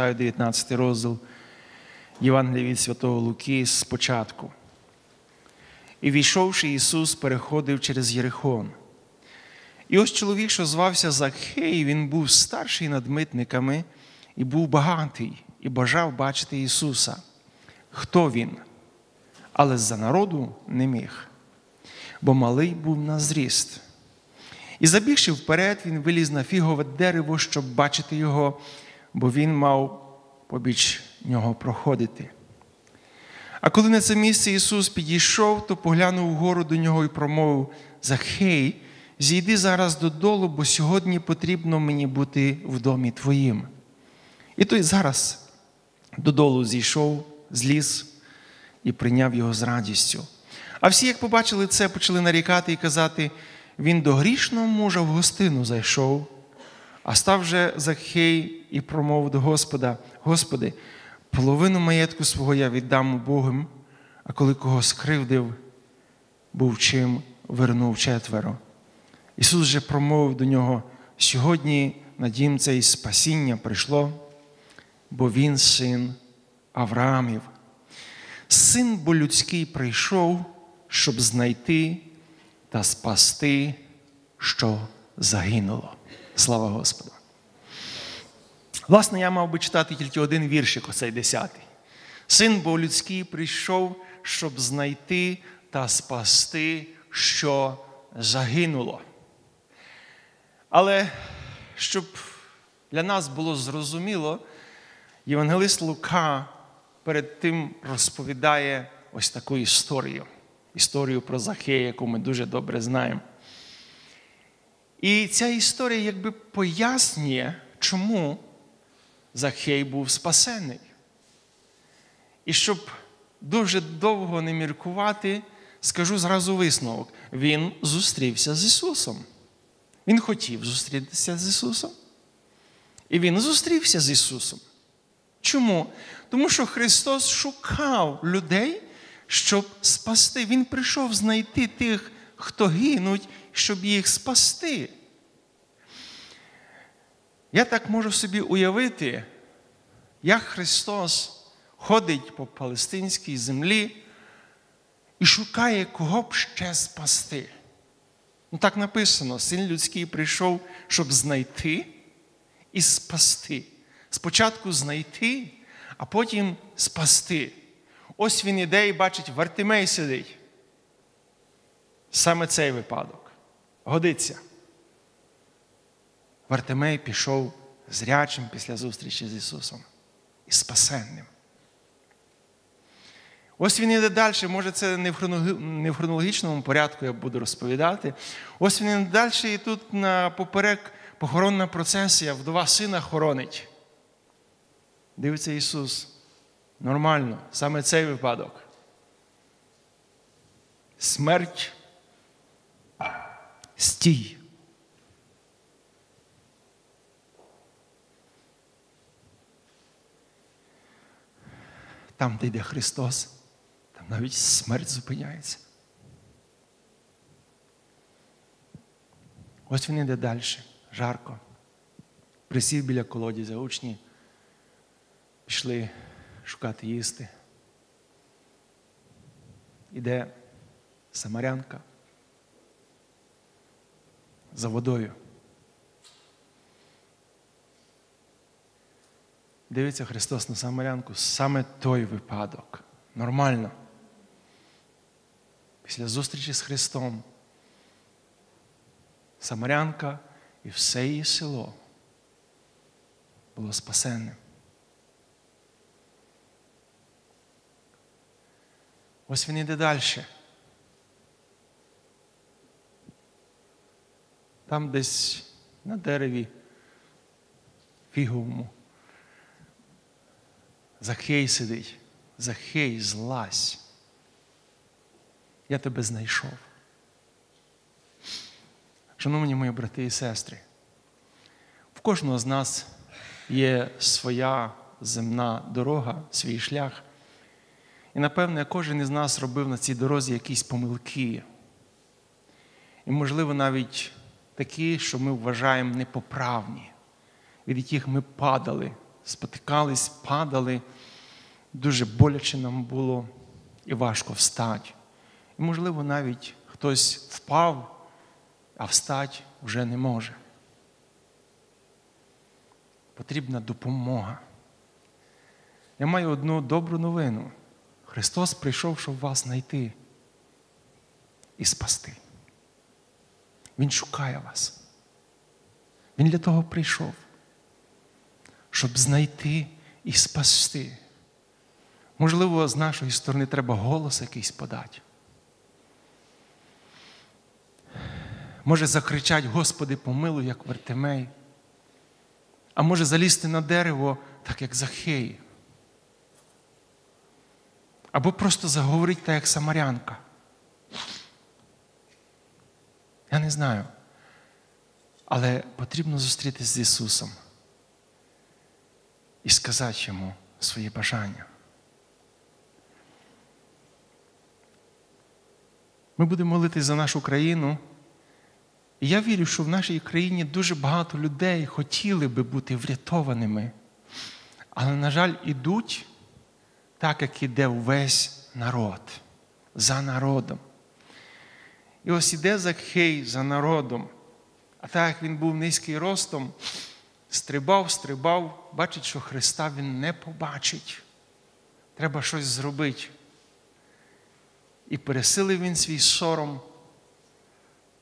прочитаю 19 розділ Євангелія від Святого Луки спочатку. І війшовши, Ісус переходив через Єрихон. І ось чоловік, що звався Закхей, він був старший над митниками і був багатий, і бажав бачити Ісуса. Хто він? Але за народу не міг, бо малий був на зріст. І забігши вперед, він виліз на фігове дерево, щоб бачити його, бо він мав побіч нього проходити. А коли на це місце Ісус підійшов, то поглянув вгору до нього і промовив: Захей, зійди зараз додолу, бо сьогодні потрібно мені бути в домі твоїм. І той зараз додолу зійшов, зліз і прийняв його з радістю. А всі, як побачили це, почали нарікати і казати: він до грішного мужа в гостину зайшов, а став вже Захей і промовив до Господа: Господи, половину маєтку свого я віддам Богом, а коли кого скривдив, був чим вернув четверо. Ісус же промовив до нього: сьогодні на дім цей спасіння прийшло, бо Він син Авраамів. Син бо людський прийшов, щоб знайти та спасти, що загинуло. Слава Господу! Власне, я мав би читати тільки один віршик, оцей десятий. Син бо людський прийшов, щоб знайти та спасти, що загинуло. Але щоб для нас було зрозуміло, Євангелист Лука перед тим розповідає ось таку історію. Історію про Захея, яку ми дуже добре знаємо. І ця історія якби пояснює, чому Захей був спасений. І щоб дуже довго не міркувати, скажу зразу висновок: Він зустрівся з Ісусом. Він хотів зустрітися з Ісусом. І Він зустрівся з Ісусом. Чому? Тому що Христос шукав людей, щоб спасти. Він прийшов знайти тих, хто гинуть, щоб їх спасти. Я так можу собі уявити, як Христос ходить по палестинській землі і шукає, кого б ще спасти. Ну так написано: син людський прийшов, щоб знайти і спасти. Спочатку знайти, а потім спасти. Ось він іде і бачить, Вартимей сидить. Саме цей випадок. Годиться. Вартимей пішов зрячим після зустрічі з Ісусом і спасенним. Ось він іде далі, може, це не в хронологічному порядку я буду розповідати. Ось він іде далі, і тут на поперек похоронна процесія, вдова сина хоронить. Дивиться Ісус. Нормально, саме цей випадок. Смерть. Стій. Там, де йде Христос, там навіть смерть зупиняється. Ось він йде далі, жарко. Присів біля колодязя, учні пішли шукати їсти. Іде Самарянка за водою. Дивиться Христос на Самарянку, саме той випадок. Нормально. Після зустрічі з Христом Самарянка і все її село було спасенним. Ось він іде далі. Там десь на дереві фіговому. Захей сидить. Захей, злазь. Я тебе знайшов. Шановні мої брати і сестри, в кожного з нас є своя земна дорога, свій шлях. І, напевне, кожен із нас робив на цій дорозі якісь помилки. І, можливо, навіть такі, що ми вважаємо непоправні, від яких ми падали спотикались, падали, дуже боляче нам було і важко встати. І, можливо, навіть хтось впав, а встати вже не може. Потрібна допомога. Я маю одну добру новину. Христос прийшов, щоб вас знайти і спасти. Він шукає вас. Він для того прийшов, щоб знайти і спасти. Можливо, з нашої сторони треба голос якийсь подати. Може закричати, Господи, помилуй, як Вертимей. А може залізти на дерево, так як Захей. Або просто заговорити так, як Самарянка. Я не знаю. Але потрібно зустрітися з Ісусом і сказати йому свої бажання. Ми будемо молитися за нашу країну. І я вірю, що в нашій країні дуже багато людей хотіли би бути врятованими, але, на жаль, ідуть так, як іде увесь народ, за народом. І ось іде Закхей за народом, а так як він був низький ростом, стрибав, стрибав, бачить, що Христа він не побачить. Треба щось зробити. І пересилив він свій сором.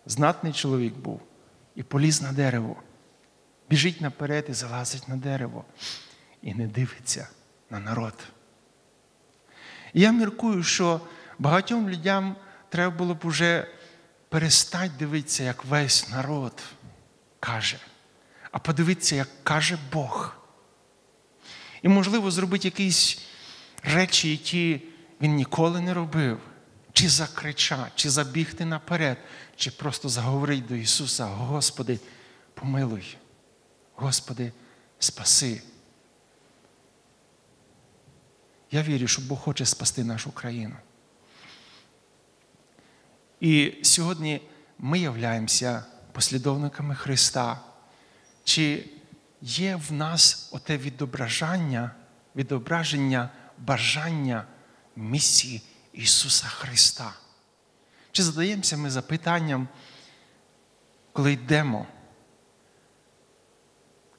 Знатний чоловік був і поліз на дерево. Біжить наперед і залазить на дерево і не дивиться на народ. І я міркую, що багатьом людям треба було б уже перестати дивитися, як весь народ каже, а подивитися, як каже Бог. І, можливо, зробити якісь речі, які він ніколи не робив. Чи закричати, чи забігти наперед, чи просто заговорити до Ісуса, Господи, помилуй, Господи, спаси. Я вірю, що Бог хоче спасти нашу країну. І сьогодні ми являємося послідовниками Христа. Чи є в нас оте відображення, відображення бажання місії Ісуса Христа? Чи задаємося ми запитанням, коли йдемо,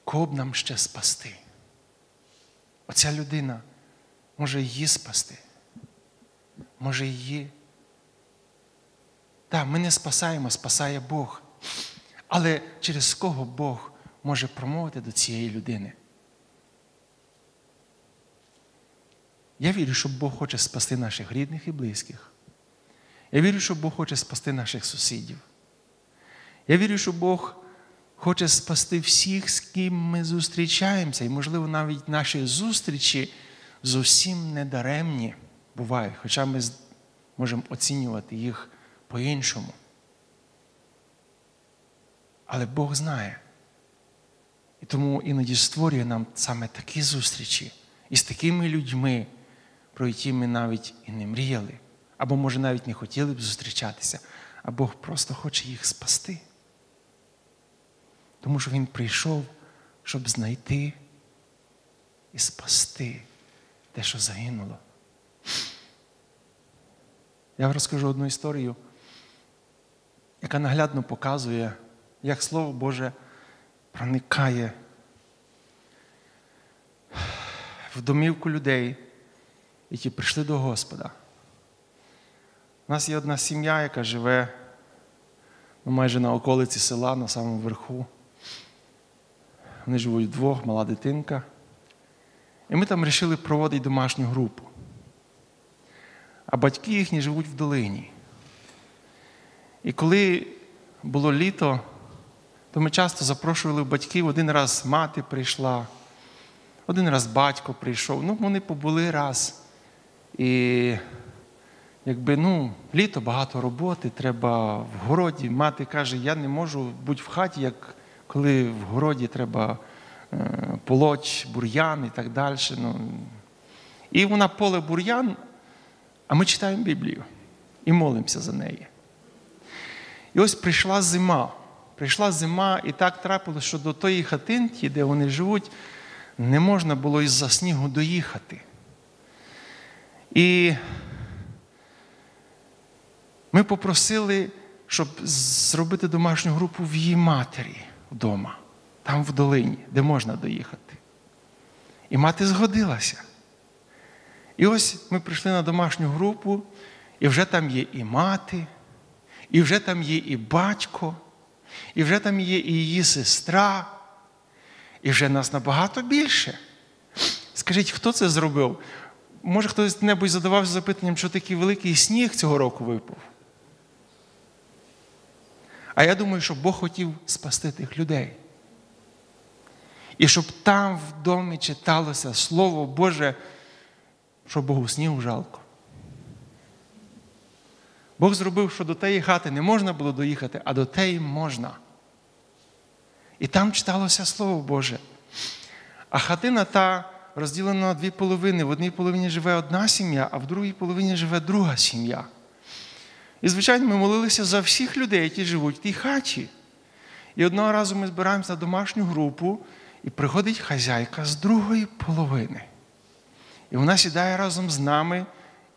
кого б нам ще спасти? Оця людина може її спасти, може її. Так, ми не спасаємо, спасає Бог. Але через кого Бог може промовити до цієї людини? Я вірю, що Бог хоче спасти наших рідних і близьких. Я вірю, що Бог хоче спасти наших сусідів. Я вірю, що Бог хоче спасти всіх, з ким ми зустрічаємося. І, можливо, навіть наші зустрічі зовсім недаремні бувають, хоча ми можемо оцінювати їх по-іншому. Але Бог знає. І тому іноді створює нам саме такі зустрічі із такими людьми, про які ми навіть і не мріяли, або, може, навіть не хотіли б зустрічатися, а Бог просто хоче їх спасти. Тому що Він прийшов, щоб знайти і спасти те, що загинуло. Я розкажу одну історію, яка наглядно показує, як Слово Боже проникає в домівку людей, які прийшли до Господа. У нас є одна сім'я, яка живе ну, майже на околиці села, на самому верху. Вони живуть вдвох, мала дитинка. І ми там вирішили проводити домашню групу. А батьки їхні живуть в долині. І коли було літо, то ми часто запрошували батьків, один раз мати прийшла, один раз батько прийшов. Ну, вони побули раз. І якби ну, літо багато роботи, треба в городі. Мати каже, я не можу бути в хаті, як коли в городі треба е, полоч, бур'ян і так далі. Ну. І вона поле бур'ян, а ми читаємо Біблію і молимося за неї. І ось прийшла зима. Прийшла зима, і так трапилося, що до тої хатинки, де вони живуть, не можна було із-за снігу доїхати. І ми попросили, щоб зробити домашню групу в її матері вдома, там в долині, де можна доїхати. І мати згодилася. І ось ми прийшли на домашню групу, і вже там є і мати, і вже там є і батько, і вже там є і її сестра, і вже нас набагато більше. Скажіть, хто це зробив? Може, хтось небудь задавався запитанням, що такий великий сніг цього року випав? А я думаю, що Бог хотів спасти тих людей. І щоб там в домі читалося Слово Боже, що Богу снігу жалко. Бог зробив, що до тієї хати не можна було доїхати, а до теї можна. І там читалося Слово Боже. А хатина та розділена на дві половини. В одній половині живе одна сім'я, а в другій половині живе друга сім'я. І, звичайно, ми молилися за всіх людей, які живуть в тій хаті. І одного разу ми збираємося на домашню групу, і приходить хазяйка з другої половини. І вона сідає разом з нами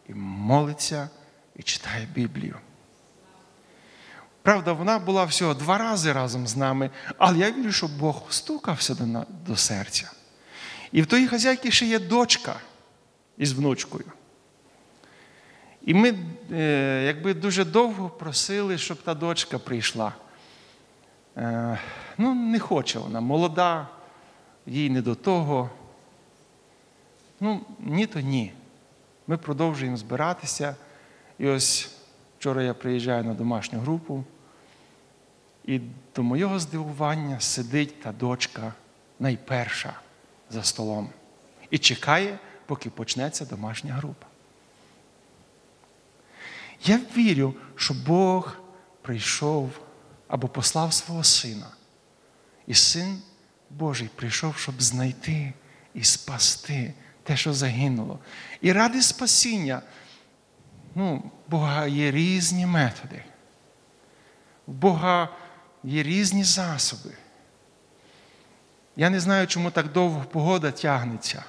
і молиться і читає Біблію. Правда, вона була всього два рази разом з нами, але я вірю, що Бог стукався до, до серця. І в тої хазяйки ще є дочка із внучкою. І ми е, якби дуже довго просили, щоб та дочка прийшла. Е, ну, не хоче вона, молода, їй не до того. Ну, ні, то ні. Ми продовжуємо збиратися. І ось вчора я приїжджаю на домашню групу, і до моєго здивування сидить та дочка найперша за столом і чекає, поки почнеться домашня група. Я вірю, що Бог прийшов або послав свого сина. І син Божий прийшов, щоб знайти і спасти те, що загинуло. І ради спасіння, ну, Бога є різні методи. Бога є різні засоби. Я не знаю, чому так довго погода тягнеться.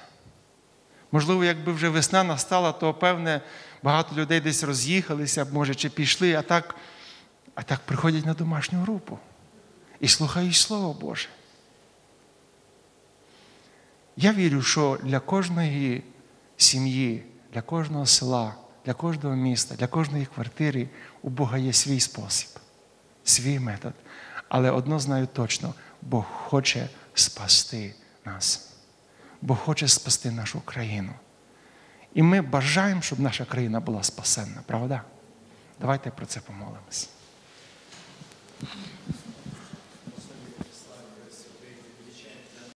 Можливо, якби вже весна настала, то певне багато людей десь роз'їхалися, може, чи пішли, а так, а так приходять на домашню групу і слухають Слово Боже. Я вірю, що для кожної сім'ї, для кожного села, для кожного міста, для кожної квартири у Бога є свій спосіб, свій метод. Але одно знаю точно, Бог хоче спасти нас. Бог хоче спасти нашу країну. І ми бажаємо, щоб наша країна була спасенна, правда? Давайте про це помолимось.